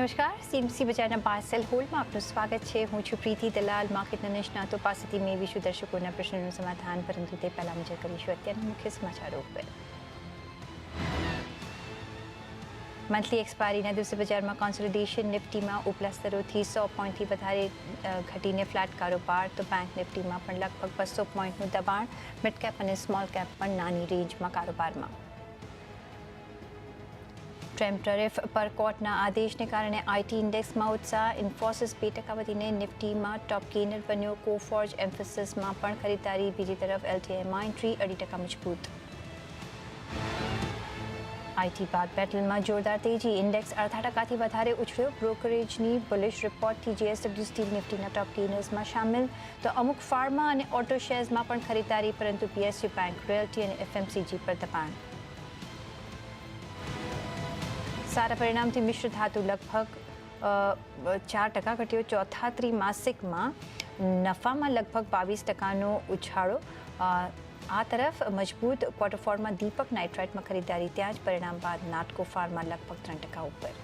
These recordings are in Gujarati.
નમસ્કાર. સીએમસી બજારના પાર્સલ હોલમાં આપનું સ્વાગત છે. હું છું પ્રીતિ દલાલ માર્કેટના નિષ્ણાતો પાસેથી મેળવીશું દર્શકોના પ્રશ્નોનું સમાધાન, પરંતુ તે પહેલા નજર કરીશું અત્યારના મુખ્ય સમાચારો ઉપર. મંથલી એક્સપાયરીના દિવસે બજારમાં કોન્સોલિડેશન નિફ્ટીમાં ઉપલા સ્તરોથી સો પોઈન્ટથી વધારે ઘટીને ફ્લેટ કારોબાર તો બેંક નિફ્ટીમાં પણ લગભગ બસો પોઈન્ટનું દબાણ. મિડ કેપ અને સ્મોલ કેપ પણ નાની રેન્જમાં કારોબારમાં ટ્રેમ્પ ટરેફ પર કોર્ટના આદેશને કારણે આઈટી ઇન્ડેક્સમાં ઉત્સાહ ઇન્ફોસિસ બે ટકા વધીને નિફ્ટીમાં ટોપ ગેનર બન્યો કોફોર્જ એમ્ફોસિસમાં પણ ખરીદારી બીજી તરફ એલટીઆઈમાં એન્ટ્રી અઢી ટકા મજબૂત આઈટી બાદ પેટલમાં જોરદાર તેજી ઇન્ડેક્સ અડધા ટકાથી વધારે ઉછળ્યો બ્રોકરેજની બુલિશ રિપોર્ટથી જીએસડબ્લ્યુ સ્ટીલ નિફ્ટીના ટોપ ગેનર્સમાં સામેલ તો અમુક ફાર્મા અને ઓટો શેર્સમાં પણ ખરીદારી પરંતુ પીએસયુ બેંક રોયલ્ટી અને એફએમસીજી પર દબાણ સારા પરિણામથી મિશ્ર ધાતુ લગભગ ચાર ટકા ઘટ્યો. ચોથા ત્રિમાસિકમાં નફામાં લગભગ બાવીસ ટકાનો ઉછાળો. આ તરફ મજબૂત ક્વોટરફોર્મમાં દીપક નાઇટ્રાઇટમાં ખરીદારી, ત્યાં જ પરિણામ બાદ નાટકો ફાર્મા લગભગ ત્રણ ટકા ઉપર.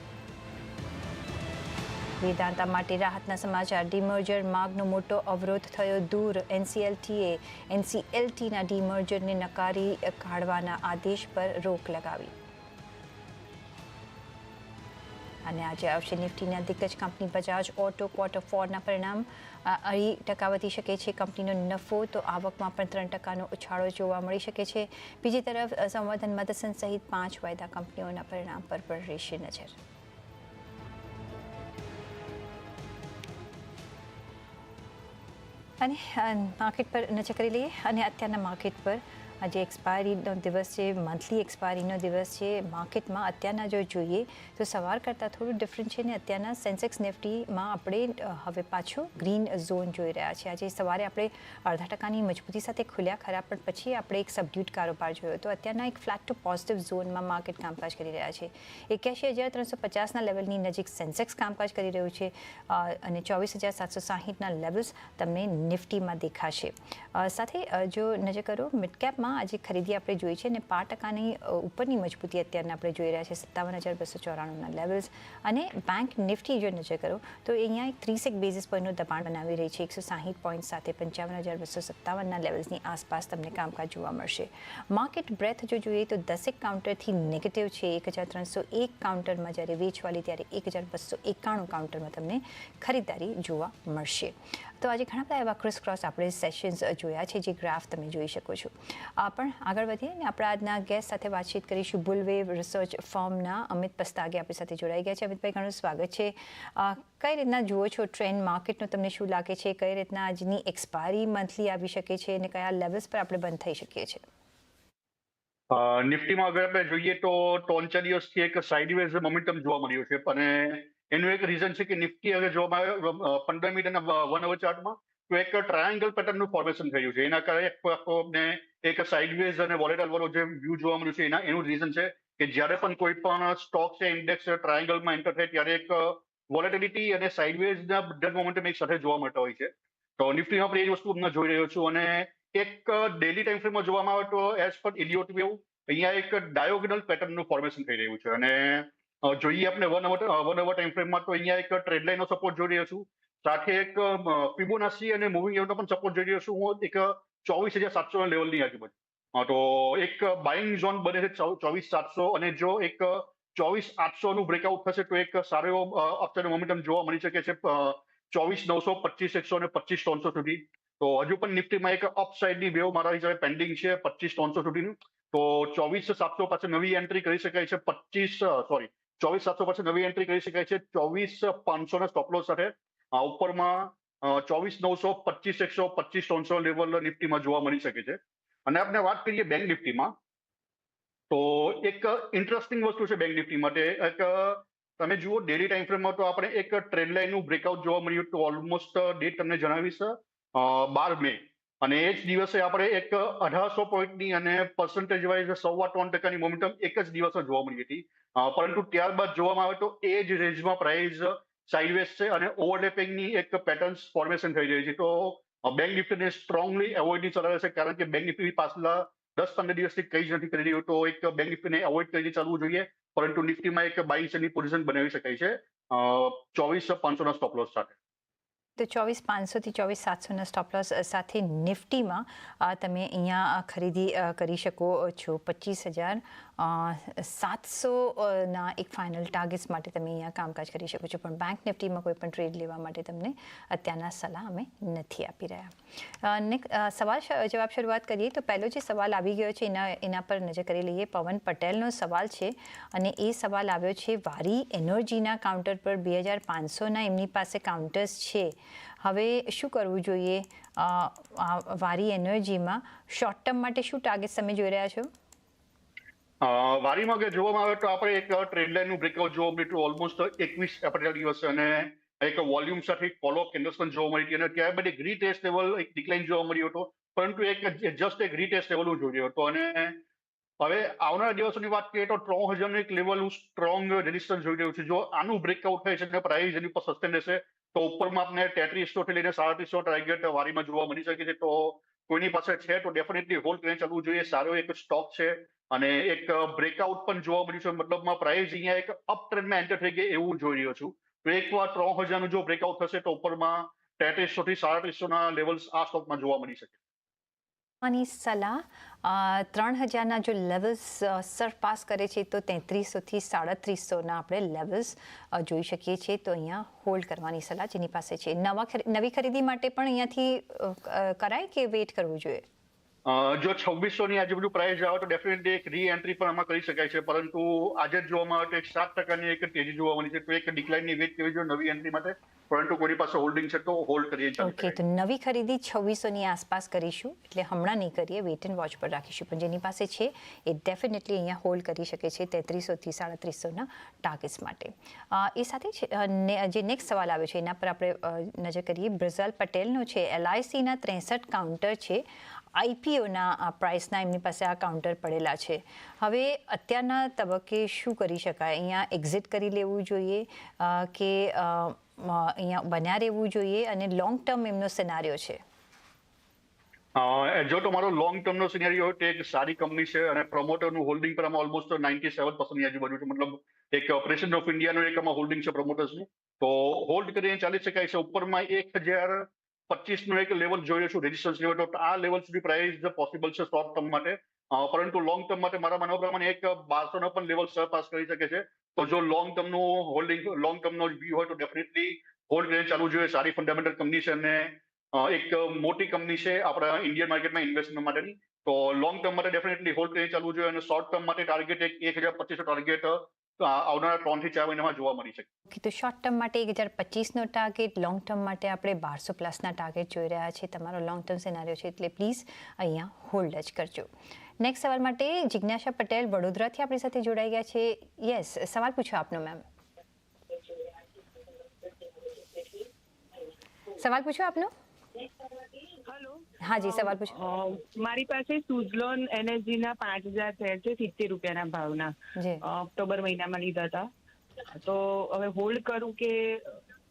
વેદાંતા માટે રાહતના સમાચાર. ડીમર્જર માર્ગનો મોટો અવરોધ થયો દૂર. એનસીએલટીએ, એનસીએલટીના ડીમર્જરને નકારી કાઢવાના આદેશ પર રોક લગાવી. અને આજે આવશે નિફ્ટીના દિગ્ગજ કંપની બજાજ, ઓટો, ક્વાર્ટર ફોરના પરિણામ. અઢી ટકા વધી શકે છે કંપનીનો નફો, તો આવકમાં પણ ત્રણ ટકાનો ઉછાળો જોવા મળી શકે છે. બીજી તરફ સંવર્ધન મદસન સહિત પાંચ વાયદા કંપનીઓના પરિણામ પર પણ રહેશે નજર. અને માર્કેટ પર નજર કરી લઈએ. અને અત્યારના માર્કેટ પર આજે એક્સપાયરીનો દિવસ છે મંથલી એક્સપાયરીનો દિવસ છે માર્કેટમાં અત્યારના જો જોઈએ, તો સવાર કરતાં થોડું ડિફરન્ટ છે ને અત્યારના સેન્સેક્સ નિફ્ટીમાં આપણે હવે પાછું ગ્રીન ઝોન જોઈ રહ્યા છે આજે સવારે આપણે અડધા ટકાની મજબૂતી સાથે ખુલ્યા, ખરા, પણ પછી આપણે એક સબડ્યુટ કારોબાર જોયો. તો અત્યારના એક ફ્લેટ ટુ પોઝિટિવ ઝોનમાં માર્કેટ કામકાજ કરી રહ્યા છે. એક્યાસી હજાર ત્રણસો પચાસના લેવલની નજીક સેન્સેક્સ કામકાજ કરી રહ્યું છે અને ચોવીસ હજાર સાતસો સાહીઠના લેવલ્સ તમને નિફ્ટીમાં દેખાશે. સાથે જો નજર કરો મિડ કેપમાં આજે ખરીદી આપણે જોઈ છે અને પાંચ ટકાની ઉપરની મજબૂતી અત્યારના આપણે જોઈ રહ્યા છે, સત્તાવન હજાર બસો ચોરાણુંના લેવલ્સ અને બેંક નિફ્ટી જો નજર કરો, તો અહીંયા એક ત્રીસેક બેઝિસ પોઈન્ટનું દબાણ બનાવી રહી છે. એકસો સાહીઠ પોઈન્ટ સાથે પંચાવન હજાર બસો સત્તાવનના લેવલ્સની આસપાસ તમને કામકાજ જોવા મળશે. માર્કેટ બ્રેથ જો જોઈએ તો દસેક કાઉન્ટરથી નેગેટિવ છે. એક હજાર ત્રણસો એક કાઉન્ટરમાં જ્યારે વેચવાલી ત્યારે એક હજાર બસો એકાણું કાઉન્ટરમાં તમને ખરીદારી જોવા મળશે. તો આજે ઘણા બધા એવા ક્રોસ ક્રોસ આપણે સેશન્સ જોયા છે જે ગ્રાફ તમે જોઈ શકો છો. પણ આગળ વધીએ અને આપણા આજના ગેસ્ટ સાથે વાતચીત કરીશું. બુલવેવ રિસર્ચ ફોર્મના અમિત પસ્તાગે આપણી સાથે જોડાઈ ગયા છે. અમિતભાઈ, ઘણું સ્વાગત છે. કઈ રીતના જુઓ છો ટ્રેન્ડ માર્કેટનું તમને શું લાગે છે? કઈ રીતના આજની એક્સપાયરી મંથલી આવી શકે છે અને કયા લેવલ્સ પર આપણે બંધ થઈ શકીએ છીએ? નિફ્ટીમાં અગર આપણે જોઈએ તો દિવસથી એક સાઇડવેઝ મોમેન્ટમ જોવા મળ્યું છે. અને એનું એક રીઝન છે કે નિફ્ટી હવે જોવામાં આવ્યો પંદર અને વન અવર ચાર્ટમાં તો એક ટ્રાયંગલ પેટર્નનું ફોર્મેશન થયું છે. એના કારણે એક આપણને એક સાઇડવેઝ અને વોલેટાઇલ વાળો જે વ્યૂ જોવા મળ્યું છે, એના, એનું રીઝન છે કે જ્યારે પણ કોઈ પણ સ્ટોક છે ઇન્ડેક્સ ટ્રાયંગલમાં એન્ટર થાય ત્યારે એક વોલેટિલિટી અને સાઇડવેઝના બધા મોમેન્ટમ એક સાથે જોવા મળતા હોય છે. તો નિફ્ટીમાં પણ એ વસ્તુ અમને જોઈ રહ્યો છું અને એક ડેલી ટાઈમ ફ્રેમમાં જોવામાં આવે તો એઝ પર ઇલિયોટ વેવ અહીંયા એક ડાયોગનલ પેટર્નનું ફોર્મેશન થઈ રહ્યું છે અને જોઈએ આપણે one over one over time ફ્રેમમાં તો અહીંયા એક ટ્રેડ લાઇનનો સપોર્ટ જોઈ રહ્યો છું. સાથે એક ફિબોનાસી અને મૂવિંગ એવનો પણ સપોર્ટ જોઈ રહ્યો છું. હું એક ચોવીસ હજાર સાતસો લેવલની આજુબાજુ. તો એક બાઇંગ ઝોન બને છે ચોવીસ સાતસો અને જો એક ચોવીસ આઠસો નું બ્રેકઆઉટ થશે તો એક સારો એવો અપસાઇડ મોમેન્ટમ જોવા મળી શકે છે ચોવીસ નવસો પચીસ એકસો અને પચીસ ત્રણસો સુધી. તો હજુ પણ નિફ્ટીમાં એક અપસાઇડની વેવ મારા હિસાબે પેન્ડિંગ છે, પચીસ ત્રણસો સુધીનું. તો ચોવીસ સાતસો પાસે નવી એન્ટ્રી કરી શકાય છે, પચીસ સોરી ચોવીસ સાતસો પછી નવી એન્ટ્રી કરી શકાય છે. ચોવીસ પાંચસો ને સ્ટોપલોસ સાથે. આ ઉપરમાં ચોવીસ નવસો પચીસ એકસો પચીસ ત્રણસો લેવલ નિફ્ટીમાં જોવા મળી શકે છે. અને આપણે વાત કરીએ બેંક નિફ્ટીમાં, તો એક ઇન્ટરેસ્ટિંગ વસ્તુ છે બેંક નિફ્ટી માટે. એક, તમે જુઓ ડેલી ટાઈમ ફ્રેમમાં તો આપણે એક ટ્રેન્ડ લાઇનનું બ્રેકઆઉટ જોવા મળ્યું તો ઓલમોસ્ટ ડેટ તમને જણાવીશ. બાર મે. અને એ જ દિવસે આપણે એક અઢારસો પોઈન્ટની અને પર્સન્ટેજ વાઇઝ સવા ત્રણ ટકાની મોમેન્ટમ એક જ દિવસમાં જોવા મળી હતી. પરંતુ ત્યારબાદ જોવામાં આવે તો એ જ રેન્જમાં પ્રાઇસ સાઇડવેઝ છે અને ઓવરલેપિંગની એક પેટર્ન ફોર્મેશન થઈ રહી છે. તો બેંક નિફ્ટીને સ્ટ્રોંગલી એવોઇડની ચલાવે છે કારણ કે બેંક નિફ્ટી પાછલા દસ પંદર દિવસથી કઈ જ નથી કરી રહ્યું. તો એક બેંક નિફ્ટીને એવોઇડ કરીને ચાલવું જોઈએ, પરંતુ નિફ્ટીમાં એક બાઇંગની પોઝિશન બનાવી શકાય છે. ચોવીસ પાંચસોના સ્ટોપ લોસ સાથે. તો ચોવીસ પાંચસોથી ચોવીસ સાતસોના સ્ટોપ સાથે નિફ્ટીમાં તમે અહીંયા ખરીદી કરી શકો છો. પચીસ હજાર સાતસોના એક ફાઇનલ ટાર્ગેટ્સ માટે તમે અહીંયા કામકાજ કરી શકો છો. પણ બેંક નિફ્ટીમાં કોઈ પણ ટ્રેડ લેવા માટે તમને અત્યારના સલાહ અમે નથી આપી રહ્યા. નેક્સ્ટ સવાલ જવાબ શરૂઆત કરીએ તો પહેલો જે સવાલ આવી ગયો છે એના એના પર નજર કરી લઈએ. પવન પટેલનો સવાલ છે અને એ સવાલ આવ્યો છે, વારી એનર્જીના કાઉન્ટર પર બે હજાર પાંચસોના એમની પાસે કાઉન્ટર્સ છે. હવે શું કરવું જોઈએ? આ વારી એનર્જીમાં શોર્ટ ટર્મ માટે શું ટાર્ગેટ તમે જોઈ રહ્યા છો? વારીમાં કે જોવામાં આવે તો આપણે એક ટ્રેડ લાઇનનું બ્રેકઆઉટ જોવા મળ્યું ઓલમોસ્ટ એકવીસ એપ્રિલ દિવસ અને એક વોલ્યુમ સાથે ફોલો કેન્ડલ્સ પણ જોવા મળી હતી અને ત્યારબાદ એક રીટેસ્ટ લેવલ એક ડિક્લાઇન જોવા મળ્યો હતો. પરંતુ એક જસ્ટ એક રીટેસ્ટ લેવલ હું જોઈ રહ્યો હતો અને હવે આવનારા દિવસોની વાત કરીએ તો ત્રણ હજારનું એક લેવલ હું સ્ટ્રોંગ રેઝિસ્ટન્સ જોઈ રહ્યું છું. જો આનું બ્રેકઆઉટ થાય છે અને પ્રાઇસ એની ઉપર સસ્ટેન રહેશે તો ઉપરમાં આપને તેત્રીસો થી લઈને સાડત્રીસો ટાર્ગેટ વારીમાં જોવા મળી શકે છે. તો કોઈની પાસે છે તો ડેફિનેટલી હોલ્ડ કરીને ચાલવું જોઈએ. સારો એક સ્ટોક છે. અને એક બ્રેકઆઉટ પણ જોવા મળ્યું છે. મતલબમાં પ્રાઇસ અહીંયા એક અપ ટ્રેન્ડમાં એન્ટર થઈ ગઈ એવું જોઈ રહ્યો છું. તો એકવાર ત્રણ હજારનું જો બ્રેકઆઉટ થશે તો ઉપરમાં તેત્રીસો થી સાડત્રીસોના લેવલ્સ આ સ્ટોકમાં જોવા મળી શકે. આની સલાહ ત્રણ હજારના જો લેવલ્સ સરપાસ કરે છે, તો તેત્રીસોથી સાડત્રીસોના આપણે લેવલ્સ જોઈ શકીએ છીએ. તો અહીંયા હોલ્ડ કરવાની સલાહ જેની પાસે છે. નવા નવી ખરીદી માટે પણ અહીંયાથી કરાય કે વેઇટ કરવું જોઈએ? જો છવ્વીસો ની આજુબાજુ પ્રાઇસ આવે તો ડેફિનેટલી એક રી એન્ટ્રી પણ આમાં કરી શકાય છે. પરંતુ આજે જ જોવામાં આવે તો એક સાત ટકાની એક તેજી જોવા મળી છે. તો એક ડિક્લાઇનની વેટ કેવી જોઈએ નવી એન્ટ્રી માટે પરંતુ કોની પાસે હોલ્ડિંગ છે તો હોલ્ડ કરીએ ચાલી ઓકે તો નવી ખરીદી છવ્વીસોની આસપાસ કરીશું. એટલે હમણાં નહીં કરીએ વેઇટ એન્ડ વોચ પર રાખીશું. પણ જેની પાસે છે એ ડેફિનેટલી અહીંયા હોલ્ડ કરી શકે છે તેત્રીસોથી સાડત્રીસોના ટાર્ગેટ્સ માટે. એ સાથે ને- જે નેક્સ્ટ સવાલ આવ્યો છે એના પર આપણે નજર કરીએ. બ્રઝાલ પટેલનો છે એલઆઈસીના ત્રેસઠ કાઉન્ટર છે. આઈપીઓના પ્રાઇસના એમની પાસે આ કાઉન્ટર પડેલા છે. હવે અત્યારના તબક્કે શું કરી શકાય? અહીંયા એક્ઝિટ કરી લેવું જોઈએ કે અહીંયા બન્યા રહેવું જોઈએ અને લોંગ ટર્મ એમનો સિનારીઓ છે. જો તમારો લોંગ ટર્મનો સિનેરિયો હોય તો એક સારી કંપની છે અને પ્રમોટરનું હોલ્ડિંગ પર આમાં ઓલમોસ્ટ નાઇન્ટી સેવન પર્સન્ટ આજુબાજુ છે. મતલબ એક ઓપરેશન ઓફ ઇન્ડિયાનું એક આમાં હોલ્ડિંગ છે પ્રમોટર્સનું તો હોલ્ડ કરીને ચાલી શકાય છે. ઉપરમાં એક હજાર પચીસનો એક લેવલ જોઈ રહ્યો છું રેઝિસ્ટન્સ લેવલ તો આ લેવલ સુધી પ્રાઇસ પોસિબલ છે શોર્ટ ટર્મ માટે. પરંતુ લોંગ ટર્મ માટે મારા માનવા પ્રમાણે એક બારસો નો પણ લેવલ સરપાસ કરી શકે છે. તો જો લોંગ ટર્મનું હોલ્ડિંગ લોંગ ટર્મનો વ્યૂ હોય તો ડેફિનેટલી હોલ્ડ કરીને ચાલવું જોઈએ. સારી ફંડામેન્ટલ કંપની છે અને એક મોટી કંપની છે આપણા ઇન્ડિયન માર્કેટમાં ઇન્વેસ્ટમેન્ટ માટેની. તો લોંગ ટર્મ માટે ડેફિનેટલી હોલ્ડ કરીને ચાલવું જોઈએ અને શોર્ટ ટર્મ માટે ટાર્ગેટ એક એક હજાર પચીસો ટાર્ગેટ આવનારા ત્રણથી ચાર મહિનામાં જોવા મળી શકે. તો શોર્ટ ટર્મ માટે એક હજાર પચીસનો ટાર્ગેટ લોંગ ટર્મ માટે આપણે બારસો પ્લસના ટાર્ગેટ જોઈ રહ્યા છીએ. તમારો લોંગ ટર્મ સિનારીઓ છે એટલે પ્લીઝ અહીંયા હોલ્ડ જ કરજો. નેક્સ્ટ સવાલ માટે જિજ્ઞાસા પટેલ વડોદરાથી આપણી સાથે જોડાઈ ગયા છે. યસ સવાલ પૂછો આપનો મેમ સવાલ પૂછો આપનો? હેલો. હા જી સવાલ પૂછો. મારી પાસે સુઝલોન એનર્જી ના પાંચ હજાર શેર છે સિત્તેર રૂપિયાના ભાવના. ઓક્ટોબર મહિનામાં લીધા હતા. તો હવે હોલ્ડ કરું કે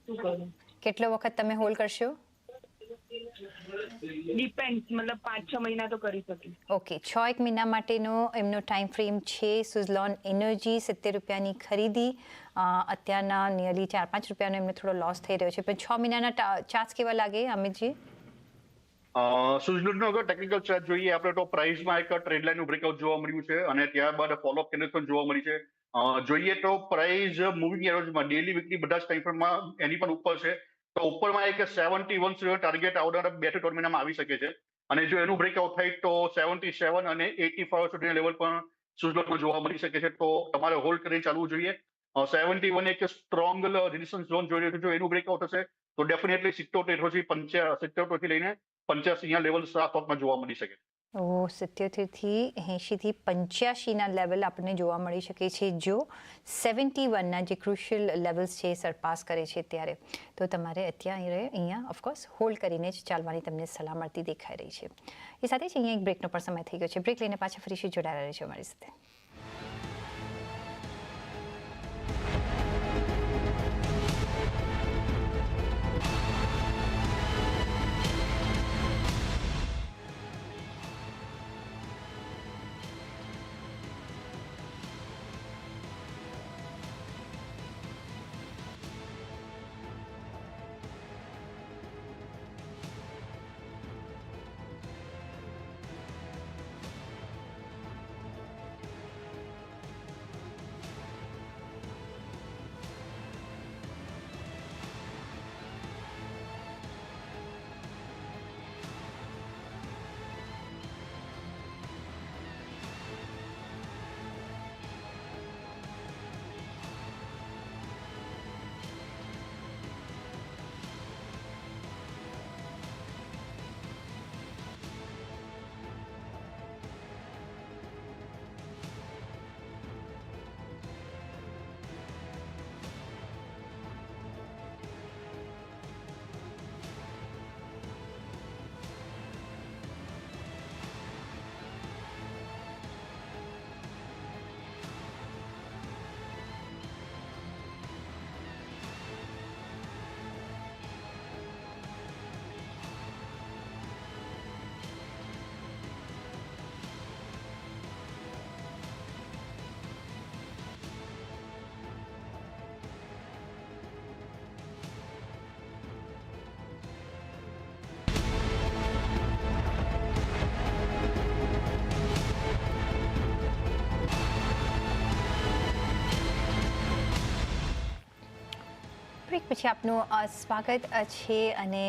શું કરું? કેટલો વખત તમે હોલ્ડ કરશો? ડિપેન્ડ મતલબ પાંચ છ મહિના તો કરી શકીશ. ઓકે છ એક મહિના માટેનો એમનો ટાઈમ ફ્રેમ છે સુઝલોન એનર્જી સિત્તેર રૂપિયાની ખરીદી. અ, અત્યારના નિયરલી ચાર પાંચ રૂપિયાનો એમને થોડો લોસ થઈ રહ્યો છે. પણ છ મહિનાના ચાર્જ કેવા લાગે અમિતજી? સુઝલુડનો અગર ટેકનિકલ ચાર્જ જોઈએ આપણે તો પ્રાઇસમાં એક ટ્રેડ લાઇનનું બ્રેકઆઉટ જોવા મળ્યું છે અને ત્યારબાદ ફોલોઅપ કેન્ડલ પણ જોવા મળી છે. જોઈએ તો પ્રાઇસ મૂવિંગ એવરેજમાં ડેલી વીકલી બધા જ ટાઈમ ફ્રેમમાં એની પણ ઉપર છે. તો ઉપરમાં એક સેવન્ટી વન ટાર્ગેટ આવનાર બેથી ત્રણ મહિનામાં આવી શકે છે. અને જો એનું બ્રેકઆઉટ થાય તો સેવન્ટી સેવન અને એટી ફાઈવ સુધીના લેવલ પણ સુઝલોટમાં જોવા મળી શકે છે. તો તમારે હોલ્ડ કરીને ચાલવું જોઈએ. સેવન્ટી વન એક સ્ટ્રોંગ રેઝિસ્ટન્સ ઝોન જોઈ રહ્યો છે. જો એનું બ્રેકઆઉટ હશે તો ડેફિનેટલી સિત્તોતેરથી પંચા સિત્તોતેરથી લઈને પંચ્યાસી લેવલ સાફમાં જોવા મળી શકે. સિત્યોતેરથી એંશીથી પંચ્યાસીના લેવલ આપણને જોવા મળી શકે છે જો સેવન્ટી વનના જે ક્રુશિયલ લેવલ્સ છે એ સરપાસ કરે છે ત્યારે. તો તમારે અત્યારે અહીંયા ઓફકોર્સ હોલ્ડ કરીને જ ચાલવાની તમને સલાહ મળતી દેખાઈ રહી છે. એ સાથે જ અહીંયા એક બ્રેકનો પણ સમય થઈ ગયો છે. બ્રેક લઈને પાછા ફરીથી જોડાયેલા રહેજો અમારી સાથે. પછી આપનું સ્વાગત છે અને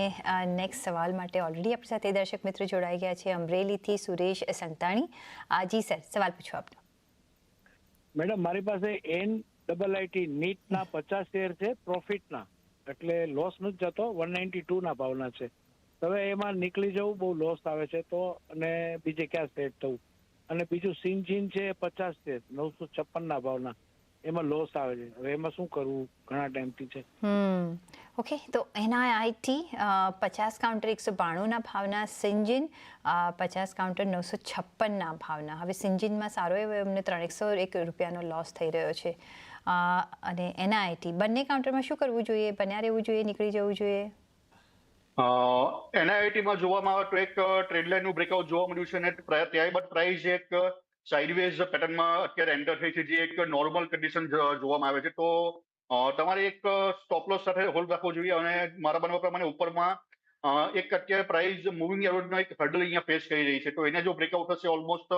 નેક્સ્ટ સવાલ માટે ઓલરેડી આપણી સાથે દર્શક મિત્રો જોડાઈ ગયા છે અમરેલીથી સુરેશ સંતાણી. જી સર સવાલ પૂછો આપનો. મેડમ મારી પાસે એન ડબલ આઈટી નીટના પચાસ શેર છે પ્રોફિટના એટલે લોસ નથી જતો વન નાઇન્ટી ટુ ના ભાવના છે. હવે એમાં નીકળી જવું બહુ લોસ આવે છે તો અને બીજે ક્યાં સેટ થવું? અને બીજું સિંજીન છે પચાસ શેર નવસો છપ્પન ના ભાવના. એમાં લોસ આવે છે. હવે એમાં શું કરવું? ઘણા ટાઈમથી છે. ઓકે તો એના આઈટી પચાસ કાઉન્ટર એકસો બાણુંના ભાવના સિંજિન પચાસ કાઉન્ટર નવસો છપ્પનના ભાવના. હવે સિંજિનમાં સારો એવો એમને ત્રણેકસો એક રૂપિયાનો લોસ થઈ રહ્યો છે. અને એના આઈટી બંને કાઉન્ટરમાં શું કરવું જોઈએ? બન્યા રહેવું જોઈએ? નીકળી જવું જોઈએ? એનઆઈટીમાં જોવામાં આવે તો એક ટ્રેડ લાઇનનું બ્રેકઆઉટ જોવા મળ્યું છે અને ત્યારબાદ પ્રાઇસ એક સાઇડવેઝ પેટર્નમાં અત્યારે એન્ટર થઈ છે, જે એક નોર્મલ કન્ડિશન જોવામાં આવે છે. તો તમારે એક સ્ટોપ લોસ સાથે હોલ્ડ રાખવો જોઈએ અને મારા બનવા પ્રમાણે ઉપરમાં એક અત્યારે પ્રાઇસ મૂવિંગ એવરેજનો એક હર્ડલ અહીંયા ફેસ કરી રહી છે. તો એને જો બ્રેકઆઉટ થશે ઓલમોસ્ટ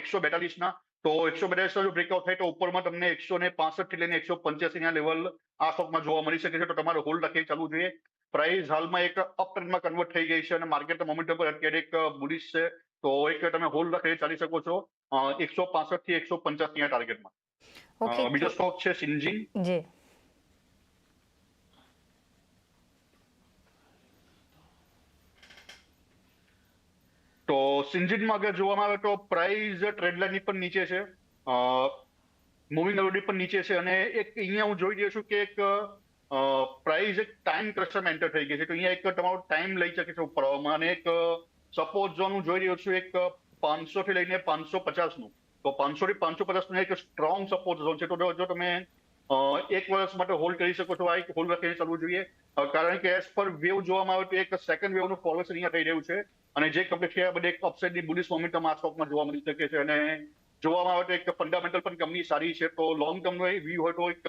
એકસો બેતાલીસના, તો એકસો બેતાલીસનો જો બ્રેકઆઉટ થાય તો ઉપરમાં તમને એકસો ને પાસઠથી લઈને એકસો પંચ્યાસીના લેવલ આ સ્ટોકમાં જોવા મળી શકે છે. તો તમારે હોલ્ડ રાખી ચાલવું જોઈએ. પ્રાઇસ હાલમાં એક અપ ટ્રેન્ડમાં કન્વર્ટ થઈ ગઈ છે અને માર્કેટ મોમેન્ટમ પર અત્યારે એક બુલિશ છે. તો એક તમે હોલ્ડ રાખી ચાલી શકો છો. એકસો પાસઠથી એકસો પંચાસી ના ટાર્ગેટમાં બીજો સ્ટોક છે સિન્જીન જી. તો સિન્જીનમાં અગર જોવામાં આવે તો પ્રાઇસ ટ્રેડ લાઇનની પણ નીચે છે. મૂવિંગ એવરેજ પણ નીચે છે અને એક અહીંયા હું જોઈ રહ્યો છું કે એક પ્રાઇસ એક ટાઈમ ક્રશરમાં એન્ટર થઈ ગઈ છે. તો અહીંયા એક તમારો ટાઈમ લઈ શકે છે ઉપર આવવામાં અને એક સપોઝ ઝોન હું જોઈ રહ્યો છું એક પાંચસો થી લઈને પાંચસો પચાસનું તો પાંચસો થી પાંચસો પચાસનું એક સ્ટ્રોંગ સપોર્ટ ઝોન છે. તો જો- તમે એક વર્ષ માટે હોલ્ડ કરી શકો છો, આ એક હોલ્ડ રાખીને ચાલવું જોઈએ. કારણ કે એઝ પર વેવ જોવામાં આવે તો એક સેકન્ડ વેવનું ફોર્મેશન અહીંયા થઈ રહ્યું છે. અને જે કમ્પ્લીટ થયા બધે એક અપસાઇડની બુલિશ મોમેન્ટમ આ સ્ટોકમાં જોવા મળી શકે છે. અને જોવામાં આવે તો એક ફંડામેન્ટલ પણ કંપની સારી છે. તો લોંગ ટર્મનો વ્યૂ હોય તો એક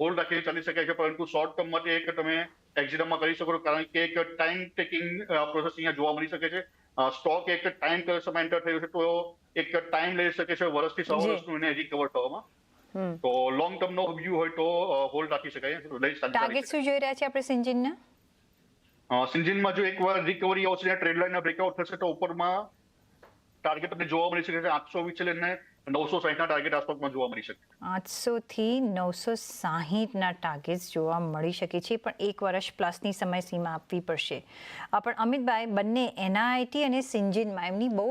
હોલ્ડ રાખીને ચાલી શકાય છે. પરંતુ શોર્ટ ટર્મ માટે એક તમે એક્ઝિટમાં કરી શકો છો. કારણ કે એક ટાઈમ ટેકિંગ પ્રોસેસ અહીંયા જોવા મળી શકે છે. સ્ટોક એક ટાઈમ સમય એન્ટર થયો છે તો એક ટાઈમ લઈ શકે છે વર્ષથી છ વર્ષનું એને રિકવર થવામાં. તો લોંગ ટર્મ નો વ્યૂ હોય તો હોલ્ડ રાખી શકાય લઈ ચાલી ટાર્ગેટ શું જોઈ રહ્યા છે આપણે સિંજિનના? શકાય. સિન્જિનમાં જો એકવાર રિકવરી આવશે ટ્રેડ લાઇન બ્રેકઆઉટ થશે તો ઉપરમાં ટાર્ગેટ તમને જોવા મળી શકે છે આઠસો વીસ લઈને નવસો સાહીઠના ટાર્ગેટ આસપાસમાં જોવા મળી શકે. આઠસોથી નવસો સાહીઠના ટાર્ગેટ્સ જોવા મળી શકે છે, પણ એક વર્ષ પ્લસની સમયસીમા આપવી પડશે. પણ અમિતભાઈ, બંને એનઆઈટી અને સિંજિનમાં એમની બહુ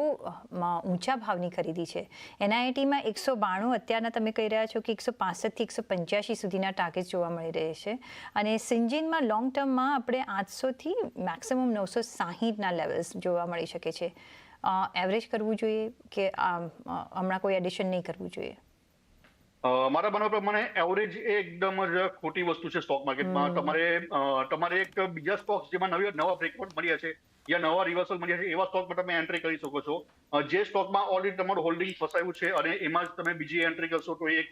ઊંચા ભાવની ખરીદી છે. એનઆઈટીમાં એકસો બાણું, અત્યારના તમે કહી રહ્યા છો કે એકસો પાસઠથી એકસો પંચ્યાસી સુધીના ટાર્ગેટ જોવા મળી રહે છે. અને સિંજિનમાં લોંગ ટર્મમાં આપણે આઠસોથી મેક્સિમમ નવસો સાહીઠના લેવલ્સ જોવા મળી શકે છે. એવરેજ કરવું જોઈએ કે હમણાં કોઈ એડિશન નહીં કરવું જોઈએ? મારા બનવા પ્રમાણે એવરેજ એ એકદમ જ ખોટી વસ્તુ છે સ્ટોક માર્કેટમાં તમારે તમારે એક બીજા સ્ટોક્સ જેમાં નવી નવા બ્રેકઆઉટ મળ્યા છે યા નવા રિવર્સલ મળ્યા છે એવા સ્ટોકમાં તમે એન્ટ્રી કરી શકો છો. જે સ્ટોકમાં ઓલરેડી તમારું હોલ્ડિંગ ફસાયું છે અને એમાં જ તમે બીજી એન્ટ્રી કરશો તો એક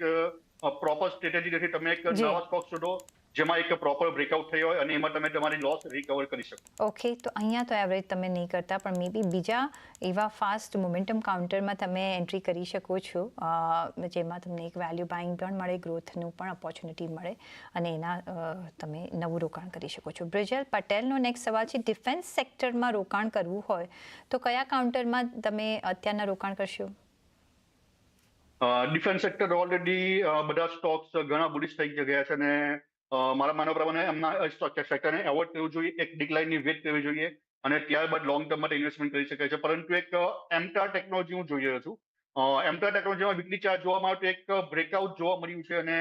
પ્રોપર સ્ટ્રેટેજી નથી તમે એક. નવા સ્ટોક શોધો. જેમાં એક પ્રોપર બ્રેકઆઉટ થયો હોય અને એમાં તમે તમારી લોસ રિકવર કરી શકો. ઓકે તો અહીંયા તો એવરેજ તમે નહીં કરતા પણ મે બી બીજા એવા ફાસ્ટ મોમેન્ટમ કાઉન્ટરમાં તમે એન્ટ્રી કરી શકો છો જેમાં તમને એક વેલ્યુ બાઇંગ પણ મળે ગ્રોથનું પણ ઓપોર્ચ્યુનિટી મળે અને એના તમે નવું રોકાણ કરી શકો છો. બ્રિજલ પટેલનો નેક્સ્ટ સવાલ છે ડિફેન્સ સેક્ટરમાં રોકાણ કરવું હોય તો કયા કાઉન્ટરમાં તમે અત્યારના રોકાણ કરશો? ડિફેન્સ સેક્ટર ઓલરેડી બધા સ્ટોક્સ ઘણા બુલિશ થઈ ગયા છે અને મારા માનવ પ્રમાણે એમના સેક્ટરને એવોર્ડ કરવું જોઈએ, એક ડિક્લાઇનની વેટ કરવી જોઈએ અને ત્યારબાદ લોંગ ટર્મ માટે ઇન્વેસ્ટમેન્ટ કરી શકાય છે. પરંતુ એક એમટા ટેકનોલોજી હું જોઈ રહ્યો છું. એમટાર ટેકનોલોજીમાં વીકલી ચાર્જ જોવામાં માટે એક બ્રેકઆઉટ જોવા મળ્યું છે અને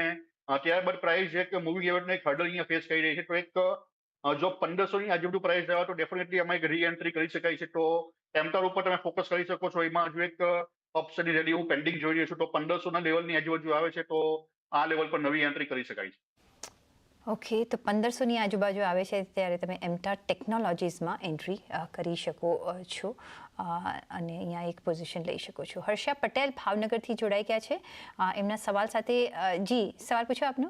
ત્યારબાદ પ્રાઇસ એક મૂવી એવરેજનો એક હર્ડલ અહીંયા ફેસ કરી રહી છે. તો એક જો પંદરસોની આજુબાજુ પ્રાઇસ રહેવા તો ડેફિનેટલી એમાં એક રીએન્ટ્રી કરી શકાય છે. તો એમટાર ઉપર તમે ફોકસ કરી શકો છો. એમાં હજુ એક ઓપ્શનની રેડી હું પેન્ડિંગ જોઈ રહ્યો છું. તો પંદરસોના લેવલની આજુબાજુ આવે છે તો આ લેવલ પર નવી એન્ટ્રી કરી શકાય છે. ઓકે, તો પંદરસોની આજુબાજુ આવે છે ત્યારે તમે એમટા ટેકનોલોજીસમાં એન્ટ્રી કરી શકો છો. અને અહીંયા એક પોઝિશન લઈ શકો છો. હર્ષા પટેલ ભાવનગરથી જોડાઈ ગયા છે. એમના સવાલ સાથે જી, સવાલ પૂછો આપનો.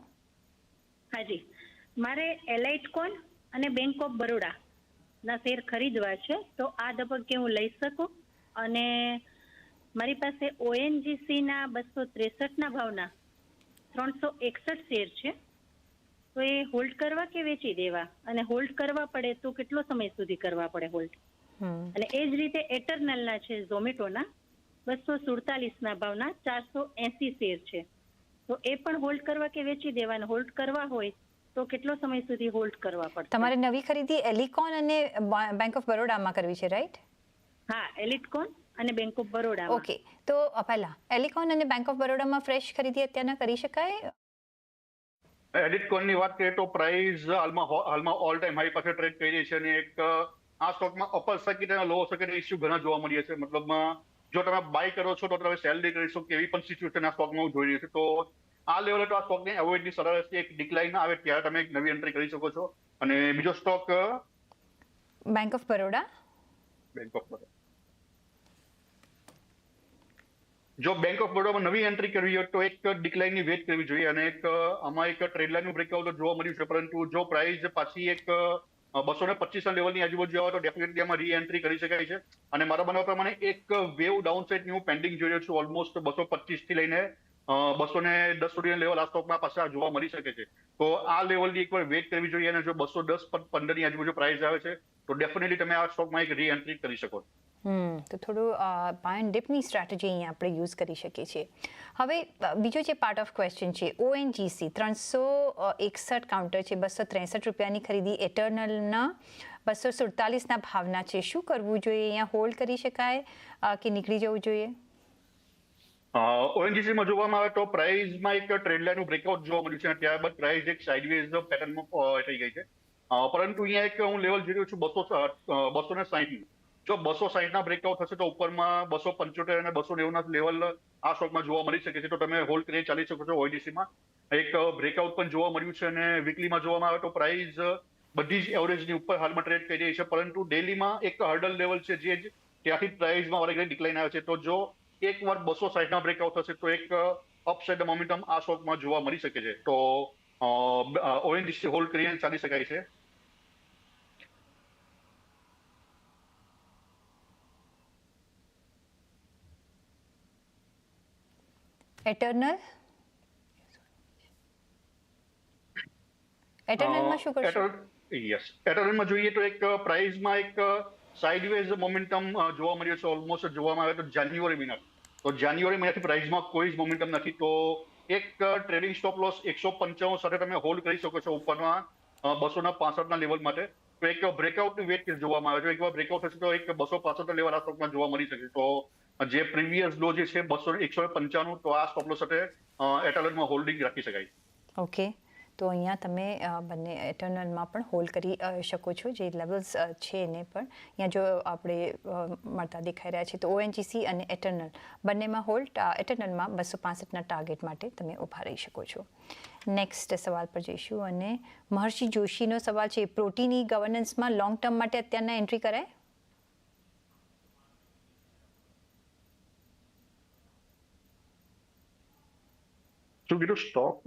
હાજી. મારે એલાઇટ કોન અને બેંક ઓફ બરોડા ના શેર ખરીદવા છે, તો આ તબક્કે હું લઈ શકું? અને મારી પાસે ઓએનજીસી ના બસો ત્રેસઠ ના ભાવના ત્રણસો એકસઠ શેર છે. તો એ હોલ્ડ કરવા કે વેચી દેવા? અને હોલ્ડ કરવા પડે તો કેટલો સમય સુધી કરવા પડે હોલ્ડ અને એ જ રીતે એટર્નલના છે ઝોમેટોના બસો સુડતાલીસના ભાવના ચારસો એસી શેર છે. તો એ પણ હોલ્ડ કરવા કે વેચી દેવા? અને હોલ્ડ કરવા હોય તો કેટલો સમય સુધી હોલ્ડ કરવા પડે તમારે નવી ખરીદી એલિકોન અને બેંક ઓફ બરોડામાં કરવી છે રાઈટ હા એલિટકોન અને બેંક ઓફ બરોડા ઓકે તો પહેલા એલિકોન અને બેંક ઓફ બરોડામાં ફ્રેશ ખરીદી અત્યારના કરી શકાય? એડિટ કોઈનની વાત કરીએ તો પ્રાઇસ હાલમાં હાલમાં ઓલ ટાઈમ હાઈ પાસે ટ્રેડ કરી રહી છે અને એક આ સ્ટોકમાં અપર સર્કિટ અને લોઅર સર્કિટ ઇસ્યુ ઘણા જોવા મળીએ છે. મતલબમાં જો તમે બાય કરો છો તો તમે સેલ નહીં કરી શકો એવી પણ સિચ્યુએશન આ સ્ટોકમાં હું જોઈ રહ્યું છું. તો આ લેવલે તો આ સ્ટોકને એવોઇડની રહેશે એક ડિક્લાઇન આવે ત્યારે તમે એક નવી એન્ટ્રી કરી શકો છો. અને બીજો stock bank of Baroda bank of Baroda જો બેંક ઓફ બરોડામાં નવી એન્ટ્રી કરવી હોય તો એક ડિક્લાઇનની વેટ કરવી જોઈએ અને એક, આમાં એક ટ્રેડ લાઇનનું બ્રેકઆઉટ જોવા મળ્યું છે. પરંતુ જો પ્રાઇસ પાછી એક, બસો ને પચીસ લેવલની આજુબાજુ આવે તો ડેફિનેટલી આમાં રી એન્ટ્રી કરી શકાય છે. અને મારા બનાવ પ્રમાણે એક વેવ ડાઉન સાઇડની હું પેન્ડિંગ જોઈ રહ્યો છું. ઓલમોસ્ટ બસો પચીસથી લઈને બસો ને દસ સુધીના લેવલ આ સ્ટોકમાં પાછા જોવા મળી શકે છે. તો આ લેવલની એકવાર વેટ કરવી જોઈએ અને જો બસો દસ, પંદરની આજુબાજુ પ્રાઇસ આવે છે, તો ડેફિનેટલી તમે આ સ્ટોકમાં એક રી એન્ટ્રી કરી શકો છો. તો થોડું બાય એન્ડ ડિપની સ્ટ્રેટેજી અહીંયા આપણે યુઝ કરી શકીએ છીએ. હવે બીજો જે પાર્ટ ઓફ ક્વેશ્ચન છે ઓએનજીસી ત્રણસો એકસઠ કાઉન્ટર છે, બસો ત્રેસઠ રૂપિયાની ખરીદી એટર્નલના બસો સુડતાલીસના ભાવના છે. શું કરવું જોઈએ? અહીંયા હોલ્ડ કરી શકાય કે નીકળી જવું જોઈએ? ઓએનજીસી માં જોવામાં આવે તો પ્રાઇઝમાં એક ટ્રેન્ડ લાઇનનું બ્રેકઆઉટ જોવા મળ્યું છે ત્યારબાદ પ્રાઇઝ એક સાઇડવેઝ પેટર્નમાં થઈ ગઈ છે. પરંતુ અહીંયા એક હું લેવલ જોઈ રહ્યો છું, બસો બસો ને સાહીઠ જો બસો સાહીઠ ના બ્રેકઆઉટ થશે તો ઉપરમાં બસો પંચોતેર અને બસો નેવું ના લેવલ આ સ્ટોકમાં જોવા મળી શકે છે. તો તમે હોલ્ડ કરીને ચાલી શકો છો ઓઈડીસીમાં એક બ્રેકઆઉટ પણ જોવા મળ્યું છે અને વીકલીમાં જોવામાં આવે તો પ્રાઇસ બધી જ એવરેજની ઉપર હાલમાં ટ્રેડ કરી રહી છે. પરંતુ ડેલીમાં એક હર્ડલ લેવલ છે જે ત્યાંથી પ્રાઇસમાં વારે ડિક્લાઇન આવે છે. તો જો એક વાર બસો સાઠ ના બ્રેકઆઉટ થશે તો એક અપસાઇડ મોમેન્ટમ આ સ્ટોકમાં જોવા મળી શકે છે. તો ઓએનડીસી હોલ્ડ કરીને ચાલી શકાય છે. એટર્નલ એટર્નલમાં શું કરશો? યસ એટર્નલમાં જોઈએ તો એક પ્રાઇસમાં એક સાઇડવેઝ મોમેન્ટમ જોવા મળ્યો છે ઓલમોસ્ટ જોવામાં આવે તો જાન્યુઆરી મહિના. તો જાન્યુઆરી મહિનાથી પ્રાઇસમાં કોઈ જ મોમેન્ટમ નથી. તો એક ટ્રેડિંગ સ્ટોપ લોસ એકસો પંચાવન સાથે તમે હોલ્ડ કરી શકો છો ઉપરના બસો ના પાસઠના લેવલ માટે. તો એક બ્રેકઆઉટની વેટ જોવામાં આવે છે. એકવાર બ્રેકઆઉટ થશે તો એક બસો પાસઠ લેવલ આ સ્ટોકમાં જોવા મળી શકે તો જે પ્રીવિયસ લો જે છે, બસો એકસો પંચાણું, તો આ સ્ટોપ સાથે એટર્નલમાં હોલ્ડિંગ રાખી શકાય. ઓકે તો અહીંયા તમે બંને એટર્નલમાં પણ હોલ્ડ કરી શકો છો, જે લેવલ્સ છે એને પણ. અહીંયા જો આપણે મળતા દેખાઈ રહ્યા છે, તો ઓએનજીસી અને એટર્નલ બંનેમાં હોલ્ડ એટર્નલમાં બસો પાસઠના ટાર્ગેટ માટે તમે ઊભા રહી શકો છો. નેક્સ્ટ સવાલ પર જઈશું અને મહર્ષિ જોશીનો સવાલ છે પ્રોટીન ગવર્નન્સમાં લોંગ ટર્મ માટે અત્યારના એન્ટ્રી કરાય? શું કીધું સ્ટોક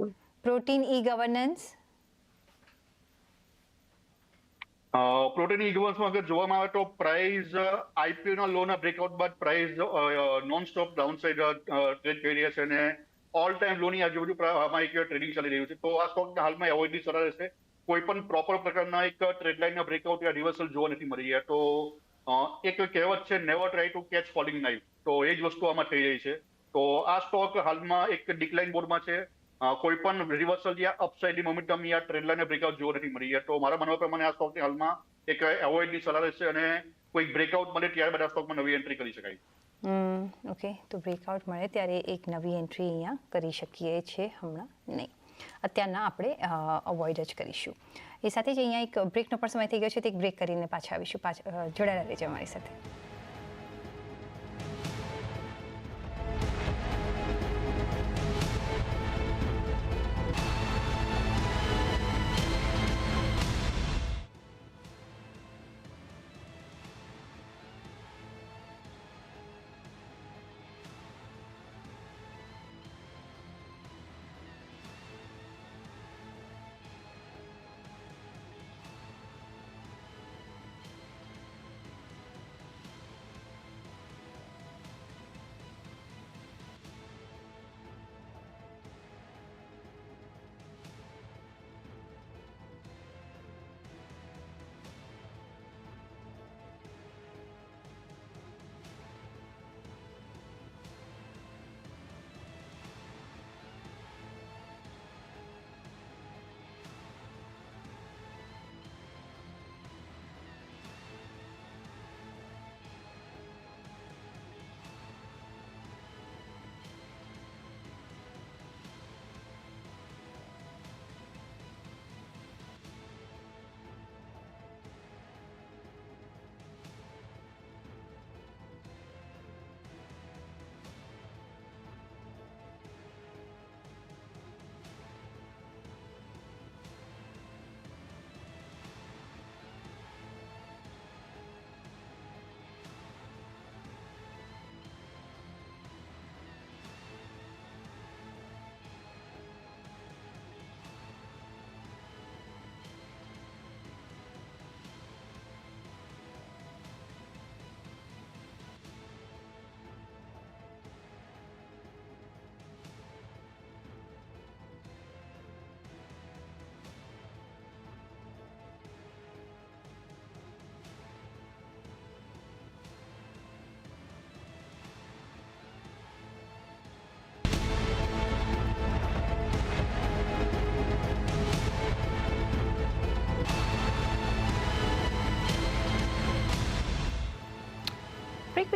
Protein e-governance. પ્રોટીન ઇગ્વન્સમાં અગર જોવામાં આવે તો પ્રાઇસ આઈપીઓ ના લોના બ્રેકઆઉટ બાદ price non stop down side trade કરી રહ્યા છે અને ઓલ ટાઈમ લોની આજુબાજુ આમાં એક ટ્રેડિંગ ચાલી રહ્યું છે. તો આ સ્ટોક હાલમાં એવોઇડની સરળ રહેશે. કોઈ પણ પ્રોપર પ્રકારના એક ટ્રેડ લાઇનના બ્રેકઆઉટ યા રિવર્સલ જોવા નથી મળી રહ્યા. તો અ, એક કહેવત છે never try to catch falling knife તો એ જ વસ્તુ આમાં થઈ રહી છે. તો આ સ્ટોક હાલમાં એક ડિક્લાઇન બોર્ડમાં છે. કોઈ પણ રિવર્સલ યા અપસાઇડ મોમેન્ટમ યા ટ્રેન્ડ લાઇન બ્રેકઆઉટ જોવા નથી મળી. તો મારા માનવા પ્રમાણે આ સ્ટોક હાલમાં એક એવોઇડની સલાહ રહેશે અને કોઈ બ્રેકઆઉટ મળે ત્યારબાદ આ સ્ટોકમાં નવી એન્ટ્રી કરી શકાય. ઓકે તો બ્રેકઆઉટ મળે ત્યારે એક નવી એન્ટ્રી અહીંયા કરી શકીએ છીએ હમણાં નહીં. અત્યારના આપણે અવોઇડ જ કરીશું. એ સાથે જ અહીંયા એક બ્રેકનો પણ સમય થઈ ગયો છે. તે એક બ્રેક કરીને પાછા આવીશું. પાછા જોડાયેલા રહેજો અમારી સાથે.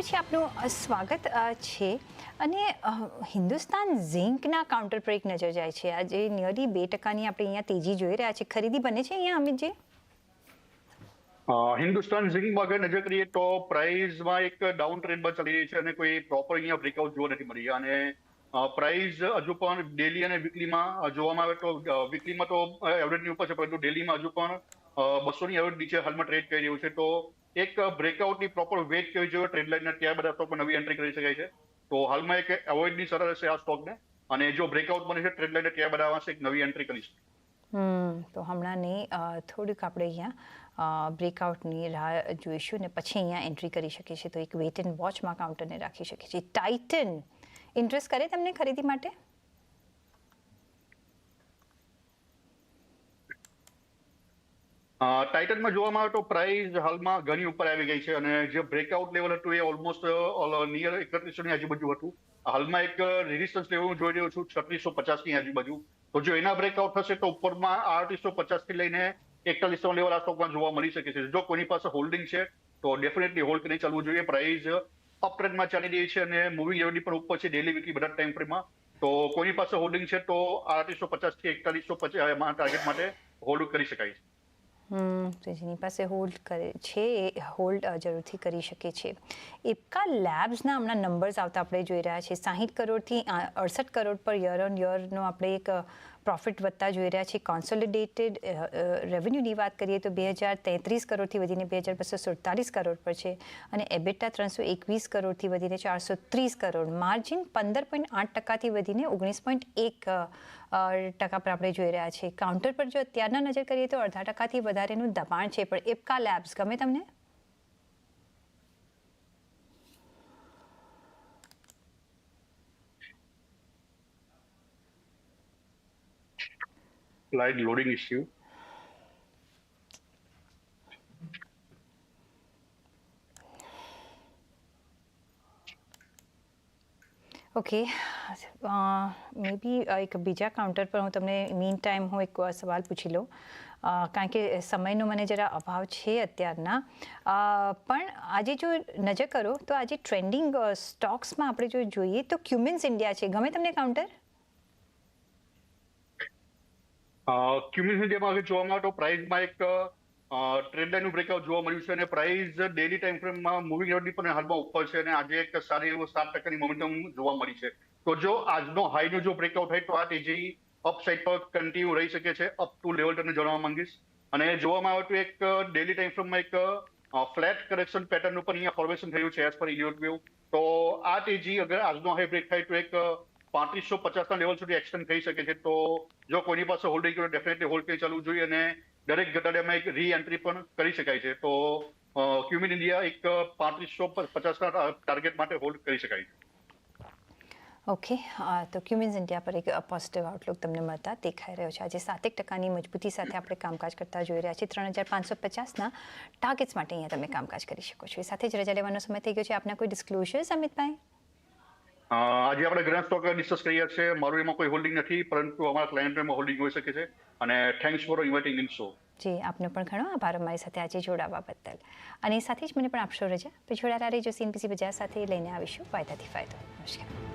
પછી આપનું સ્વાગત છે. અને હિન્દુસ્તાન ઝિંકના કાઉન્ટર પર એક નજર જાય છે. આજે નિયરલી બે ટકાની આપણે અહીંયા તેજી જોઈ રહ્યા છે ખરીદી બને છે અહીંયા, અમિતજી? હિન્દુસ્તાન ઝિંકમાં અગર નજર કરીએ તો પ્રાઇઝમાં એક ડાઉન ટ્રેન્ડમાં ચાલી રહી છે અને કોઈ પ્રોપર અહીંયા બ્રેકઆઉટ જોવા નથી મળી. અને પ્રાઇઝ હજુ પણ ડેલી અને વીકલીમાં જોવામાં આવે તો વીકલીમાં તો એવરેજની ઉપર છે, પરંતુ ડેલીમાં હજુ પણ બસોની એવરેજ નીચે હાલમાં ટ્રેડ કરી રહ્યું છે. તો એક બ્રેકઆઉટની પ્રોપર વેટ કેવી જોઈએ ટ્રેડ લાઇનના ત્યાં બધા સ્ટોકમાં નવી એન્ટ્રી કરી શકાય છે. તો હાલમાં એક એવોઇડની સરળ રહેશે આ સ્ટોકને અને જો બ્રેકઆઉટ બને છે ટ્રેડ લાઇનના ત્યાં બધા એક નવી એન્ટ્રી કરી શકે. હમ, તો હમણાં નહીં થોડીક આપણે અહીંયા બ્રેકઆઉટની રાહ જોઈશું ને પછી અહીંયા એન્ટ્રી કરી શકીએ છીએ. તો એક વેટ એન્ડ વોચમાં કાઉન્ટરને રાખી શકીએ છીએ. ટાઇટન ઇન્ટરેસ્ટ કરે તમને ખરીદી માટે? ટાઇટનમાં જોવામાં આવે તો પ્રાઇસ હાલમાં ઘણી ઉપર આવી ગઈ છે અને જે બ્રેકઆઉટ લેવલ હતું એ ઓલમોસ્ટ નિયર એકત્રીસો ની આજુબાજુ હતું. હાલમાં એક રેઝિસ્ટન્સ લેવલ હું જોઈ રહ્યો છું છત્રીસો પચાસની આજુબાજુ. તો જો એના બ્રેકઆઉટ થશે તો ઉપરમાં આઠસો પચાસથી લઈને એકતાલીસો લેવલ આ સ્ટોકમાં જોવા મળી શકે છે. જો કોઈની પાસે હોલ્ડિંગ છે, તો ડેફિનેટલી હોલ્ડ કરીને ચાલવું જોઈએ. પ્રાઇસ અપ ટ્રેન્ડમાં ચાલી રહી છે અને મૂવિંગ એવરેજ પણ ઉપર છે ડેલી વીકલી બધા ટાઈમ ફ્રેમમાં તો કોઈની પાસે હોલ્ડિંગ છે તો આઠસો પચાસથી એકતાલીસો પચાસ ટાર્ગેટ માટે હોલ્ડ કરી શકાય છે. તો જેની પાસે હોલ્ડ કરે છે, એ હોલ્ડ જરૂરથી કરી શકે છે. એપકા લેબ્સના હમણાં નંબર્સ આવતા આપણે જોઈ રહ્યા છીએ. સાહીઠ કરોડથી અડસઠ કરોડ પર યર ઓન યરનો આપણે એક પ્રોફિટ વધતા જોઈ રહ્યા છીએ કોન્સોલિડેટેડ રેવન્યુની વાત કરીએ તો બે હજાર તેત્રીસ કરોડથી વધીને બે હજાર બસો સુડતાલીસ કરોડ પર છે અને એબેટા ત્રણસો એકવીસ કરોડથી વધીને ચારસો ત્રીસ કરોડ. માર્જિન પંદર પોઈન્ટ આઠ ટકાથી વધીને ઓગણીસ પોઈન્ટ એક ટકા પર આપણે જોઈ રહ્યા છીએ. કાઉન્ટર પર જો અત્યારના નજર કરીએ તો અડધા ટકાથી વધારેનું દબાણ છે. પણ એપકા લેબ્સ ગમે તમને? Slide loading issue. Okay maybe એક બીજા કાઉન્ટર પર હું તમને મીન ટાઈમ હું એક સવાલ પૂછી લઉં કારણ કે સમયનો મને જરા અભાવ છે અત્યારના પણ આજે જો નજર કરો તો આજે ટ્રેન્ડિંગ સ્ટોક્સમાં આપણે જો જોઈએ તો ક્યુમિન્સ ઇન્ડિયા છે ગમે તમને કાઉન્ટર ક્યુમિન્સ ઇન્ડિયામાં આગળ જોવામાં આવે તો પ્રાઇઝમાં એક ટ્રેન્ડ લાઇનનું બ્રેકઆઉટ જોવા મળ્યું છે અને પ્રાઇસ ડેલી ટાઈમ ફ્રેમમાં મૂવિંગ એવરેજની પણ હાલમાં ઉપર છે અને આજે એક સારી એવો સાત ટકાની મોમેન્ટમ જોવા મળી છે. તો જો આજનો હાઈનો જો બ્રેકઆઉટ થાય તો આ તેજી અપ સાઇડ પર કન્ટિન્યુ રહી શકે છે અપ ટુ લેવલ તમને જણાવવા માંગીશ. અને જોવામાં આવે તો એક ડેલી ટાઈમ ફ્રેમમાં એક ફ્લેટ કરેક્શન પેટર્ન ઉપર અહીંયા ફોર્મેશન થયું છે એઝ પર ઇલિયોટ વ્યૂ તો આ તેજી અગર આજનો હાઈ બ્રેક થાય તો એક પાંત્રીસો પચાસના લેવલ સુધી એક્સટેન્ડ થઈ શકે છે. તો જો કોઈની પાસે હોલ્ડિંગ હોય ડેફિનેટલી હોલ્ડ કરી ચાલવું જોઈએ અને દરેક ઘટાડામાં એક રી એન્ટ્રી પણ કરી શકાય છે. તો ક્યુમિન ઇન્ડિયા એક પાંત્રીસો પચાસના ટાર્ગેટ માટે હોલ્ડ કરી શકાય છે. ઓકે તો ક્યુમિન્સ ઇન્ડિયા પર એક પોઝિટિવ આઉટલુક તમને મળતા દેખાઈ રહ્યો છે. આજે સાતેક ટકાની મજબૂતી સાથે આપણે કામકાજ કરતા જોઈ રહ્યા છીએ. ત્રણ હજાર પાંચસો પચાસના ટાર્ગેટ્સ માટે અહીંયા તમે કામકાજ કરી શકો છો. એ સાથે જ રજા લેવાનો સમય થઈ ગયો છે. આપના કોઈ ડિસ્ક્લોઝર્સ અમિતભાઈ? આજે આપણે ગ્રાન્ડ સ્ટોક ડિસ્કસ કરીએ છે મારું એમાં કોઈ હોલ્ડિંગ નથી, પરંતુ અમારા ક્લાયન્ટમાં હોલ્ડિંગ હોઈ શકે છે. અને thanks for inviting in show જી, આપનો પણ ઘણો આભાર અમારી સાથે આજે જોડાવા બદલ. અને સાથે જ મને પણ આપશો રજા. પછી જોડાતા રહેજો સીનપીસી બજાર સાથે. લઈને આવીશું ફાયદાથી ફાયદો. નમસ્કાર.